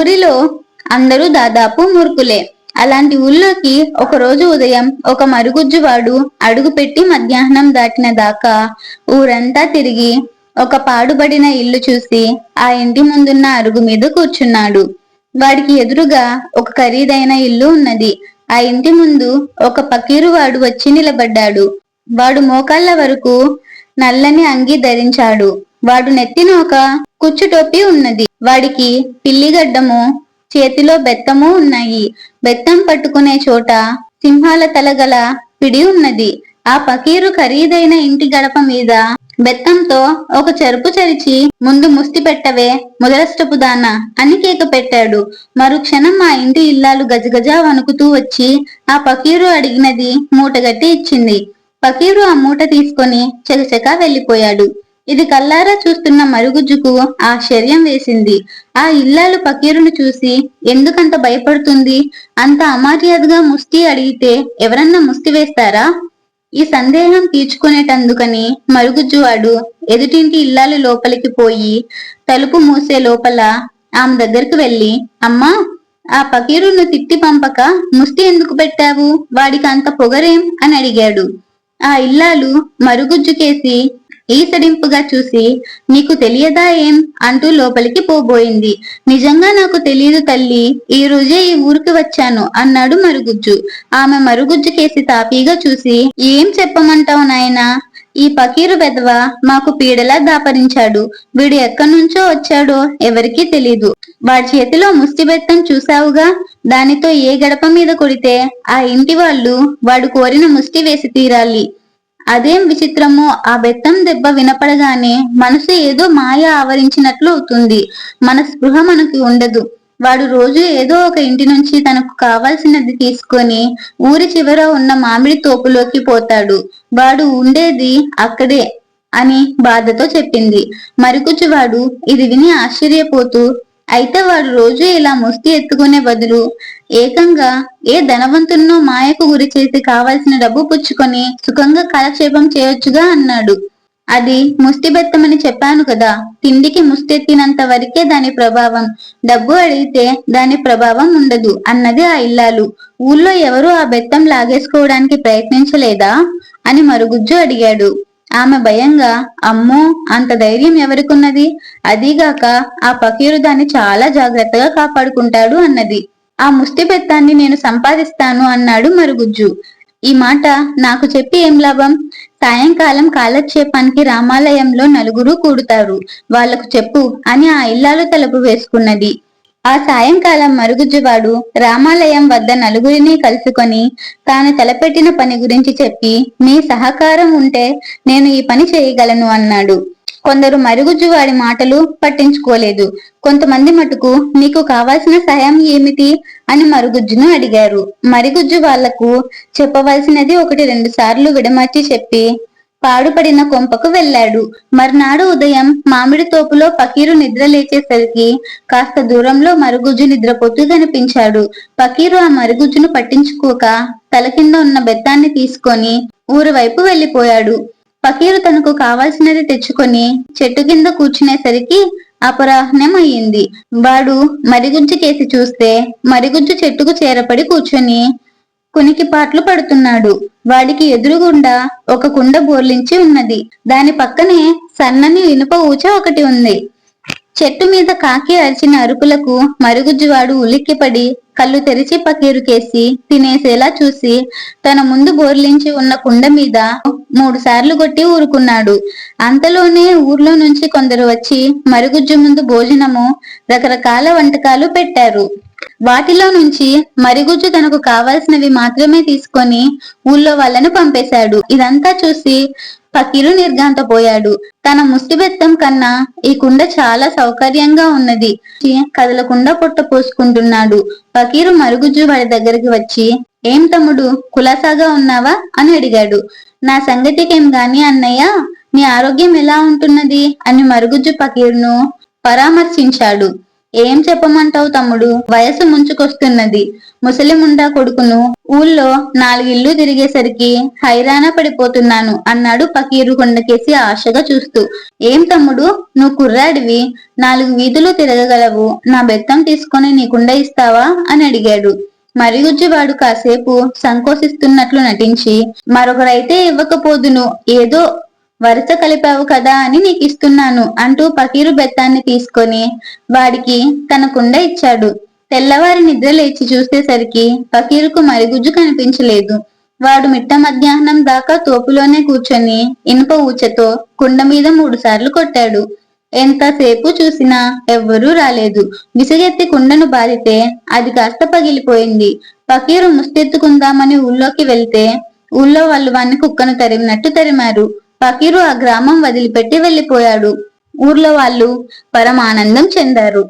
ఊరిలో అందరూ దాదాపు మూర్ఖులే. అలాంటి ఊళ్ళోకి ఒక రోజు ఉదయం ఒక మరుగుజ్జువాడు అడుగు పెట్టి మధ్యాహ్నం దాటిన దాకా ఊరంతా తిరిగి ఒక పాడుబడిన ఇల్లు చూసి ఆ ఇంటి ముందున్న అరుగు మీద కూర్చున్నాడు. వాడికి ఎదురుగా ఒక ఖరీదైన ఇల్లు ఉన్నది. ఆ ఇంటి ముందు ఒక పకీరువాడు వచ్చి నిలబడ్డాడు. వాడు మోకాళ్ళ వరకు నల్లని అంగి ధరించాడు. వాడు నెత్తిన ఒక కుచ్చు టోపీ ఉన్నది. వాడికి పిల్లిగడ్డము చేతిలో బెత్తము ఉన్నాయి. బెత్తం పట్టుకునే చోట సింహాల తలగల పిడి ఉన్నది. ఆ పకీరు ఖరీదైన ఇంటి గడప మీద బెత్తంతో ఒక చెరుపు చరిచి ముందు ముస్తి పెట్టవే మొదలష్టపు దానా అని కేక పెట్టాడు. మరుక్షణం ఆ ఇంటి ఇల్లాలు గజగజ వణుకుతూ వచ్చి ఆ పకీరు అడిగినది మూటగట్టి ఇచ్చింది. పకీరు ఆ మూట తీసుకొని చకచకా వెళ్ళిపోయాడు ఇది కల్లారా చూస్తున్న మరుగుజ్జుకు ఆశ్చర్యం వేసింది. ఆ ఇల్లాలు పకీరును చూసి ఎందుకంత భయపడుతుంది? అంత అమర్యాదగా ముష్టి అడిగితే ఎవరన్నా ముష్టి వేస్తారా? ఈ సందేహం తీర్చుకునేటందుకని మరుగుజ్జువాడు ఎదుటింటి ఇల్లాలు లోపలికి పోయి తలుపు మూసే లోపల ఆమె దగ్గరికి వెళ్ళి అమ్మా ఆ పకీరును తిట్టి పంపక ముష్టి ఎందుకు పెట్టావు? వాడికి అంత పొగరేం? అని అడిగాడు. ఆ ఇల్లాలు మరుగుజ్జుకేసి ఈసడింపుగా చూసి నీకు తెలియదా ఏం? అంటూ లోపలికి పోబోయింది. నిజంగా నాకు తెలియదు తల్లి ఈ రోజే ఈ ఊరికి వచ్చాను అన్నాడు మరుగుజ్జు. ఆమె మరుగుజ్జు కేసి తాపీగా చూసి ఏం చెప్పమంటావు నాయనా? ఈ పకీరు వెధవ మాకు పీడలా దాపరించాడు. వీడు ఎక్కడి నుంచో వచ్చాడో ఎవరికీ తెలీదు. వాడి చేతిలో ముష్టి బెత్తం చూసావుగా దానితో ఏ గడప మీద కొడితే ఆ ఇంటి వాళ్ళు వాడు కోరిన ముష్టి వేసి తీరాలి. అదేం విచిత్రమో ఆ బెత్తం దెబ్బ వినపడగానే మనసు ఏదో మాయ ఆవరించినట్లు అవుతుంది. మన స్పృహ మనకి ఉండదు. వాడు రోజు ఏదో ఒక ఇంటి నుంచి తనకు కావాల్సినది తీసుకొని ఊరి చివర ఉన్న మామిడి తోపులోకి పోతాడు. వాడు ఉండేది అక్కడే అని బాధతో చెప్పింది. మరికొచ్చువాడు ఇది విని ఆశ్చర్యపోతూ అయితే వాడు రోజు ఇలా ముస్తి ఎత్తుకునే బదులు ఏకంగా ఏ ధనవంతున్నో మాయకు గురి చేసి కావాల్సిన డబ్బు పుచ్చుకొని సుఖంగా కాలక్షేపం చేయొచ్చుగా అన్నాడు. అది ముష్టిబెత్తమని చెప్పాను కదా. తిండికి ముష్టెత్తినంత వరకే దాని ప్రభావం. డబ్బు అడిగితే దాని ప్రభావం ఉండదు అన్నది ఆ ఇల్లాలు. ఊళ్ళో ఎవరు ఆ బెత్తం లాగేసుకోవడానికి ప్రయత్నించలేదా? అని మరుగుజ్జు అడిగాడు. ఆమె భయంగా అమ్మో అంత ధైర్యం ఎవరికున్నది? అదీగాక ఆ పకీరు దాన్ని చాలా జాగ్రత్తగా కాపాడుకుంటాడు అన్నది. ఆ ముష్టిపెత్తాన్ని నేను సంపాదిస్తాను అన్నాడు మరుగుజ్జు. ఈ మాట నాకు చెప్పి ఏం లాభం? సాయంకాలం కాలక్షేపానికి రామాలయంలో నలుగురు కూడుతారు. వాళ్ళకు చెప్పు అని ఆ ఇల్లాలు తలుపు వేసుకున్నది. ఆ సాయంకాలం మరుగుజ్జువాడు రామాలయం వద్ద నలుగురిని కలుసుకొని తాను తలపెట్టిన పని గురించి చెప్పి మీ సహకారం ఉంటే నేను ఈ పని చేయగలను అన్నాడు. కొందరు మరుగుజ్జు వాడి మాటలు పట్టించుకోలేదు. కొంతమంది మటుకు నీకు కావాల్సిన సహాయం ఏమిటి? అని మరుగుజ్జును అడిగారు. మరుగుజ్జు వాళ్ళకు చెప్పవలసినది ఒకటి రెండు సార్లు విడమర్చి చెప్పి పాడుపడిన కొంపకు వెళ్ళాడు. మర్నాడు ఉదయం మామిడి తోపులో పకీరు నిద్ర లేచేసరికి కాస్త దూరంలో మరుగుజ్జు నిద్రపోతూ కనిపించాడు. పకీరు ఆ మరుగుజ్జును పట్టించుకోక తల కింద ఉన్న బెత్తాన్ని తీసుకొని ఊరు వైపు వెళ్ళిపోయాడు పకీరు తనకు కావాల్సినది తెచ్చుకొని చెట్టు కింద కూర్చునేసరికి అపరాహ్నం అయ్యింది వాడు మరిగుజ్జు కేసి చూస్తే మరిగుజ్జు చెట్టుకు చేరపడి కూర్చొని కునికిపాట్లు పడుతున్నాడు. వాడికి ఎదురుగుండా ఒక కుండ బోర్లించి ఉన్నది. దాని పక్కనే సన్నని ఇనుప ఊచ ఒకటి ఉంది. చెట్టు మీద కాకి అరిచిన అరుపులకు మరుగుజ్జువాడు ఉలిక్కిపడి కళ్ళు తెరిచి పకీరుకేసి తినేసేలా చూసి తన ముందు బోర్లించి ఉన్న కుండ మీద మూడు సార్లు కొట్టి ఊరుకున్నాడు. అంతలోనే ఊర్లో నుంచి కొందరు వచ్చి మరుగుజ్జు ముందు భోజనము రకరకాల వంటకాలు పెట్టారు. వాటిలో నుంచి మరిగుజ్జు తనకు కావాల్సినవి మాత్రమే తీసుకొని ఊళ్ళో వాళ్ళను పంపేశాడు. ఇదంతా చూసి పకీరు నిర్ఘాంతపోయాడు. తన ముష్టిబెత్తం కన్నా ఈ కుండ చాలా సౌకర్యంగా ఉన్నది. కదలకుండా పొట్ట పోసుకుంటున్నాడు. పకీరు మరుగుజ్జు వాడి దగ్గరికి వచ్చి ఏం తమ్ముడు కులాసాగా ఉన్నావా? అని అడిగాడు. నా సంగతికేం గాని అన్నయ్య నీ ఆరోగ్యం ఎలా ఉంటున్నది? అని మరుగుజ్జు పకీరును పరామర్శించాడు. ఏం చెప్పమంటావు తమ్ముడు? వయసు ముంచుకొస్తున్నది. ముసలిముండా కొడుకును ఊళ్ళో నాలుగిల్లు తిరిగేసరికి హైరాణ పడిపోతున్నాను అన్నాడు పకీరు కొండకేసి ఆశగా చూస్తూ. ఏం తమ్ముడు? నువ్వు కుర్రాడివి. నాలుగు వీధులు తిరగగలవు. నా బెత్తం తీసుకొని నీకుండ ఇస్తావా? అని అడిగాడు. మరిగుజ్జివాడు కాసేపు సంకోచిస్తున్నట్లు నటించి మరొకరైతే ఇవ్వకపోదును. ఏదో వరుస కలిపావు కదా అని నీకు ఇస్తున్నాను అంటూ పకీరు బెత్తాన్ని తీసుకొని వాడికి తన కుండ ఇచ్చాడు. తెల్లవారి నిద్ర లేచి చూసేసరికి పకీరుకు మరిగుజ్జు కనిపించలేదు. వాడు మిట్ట మధ్యాహ్నం దాకా తోపులోనే కూర్చొని ఇనుప ఊచతో కుండ మీద మూడు సార్లు కొట్టాడు. ఎంతసేపు చూసినా ఎవ్వరూ రాలేదు. విసుగెత్తి కుండను బారితే అది కాస్త పగిలిపోయింది. పకీరు ముస్తెత్తుకుందామని ఊళ్ళోకి వెళ్తే ఊళ్ళో వాళ్ళు వాణ్ణి కుక్కను తరిమినట్టు తరిమారు. ఫకీరు ఆ గ్రామం వదిలిపెట్టి వెళ్ళిపోయాడు ఊర్లో వాళ్ళు పరమానందం చెందారు.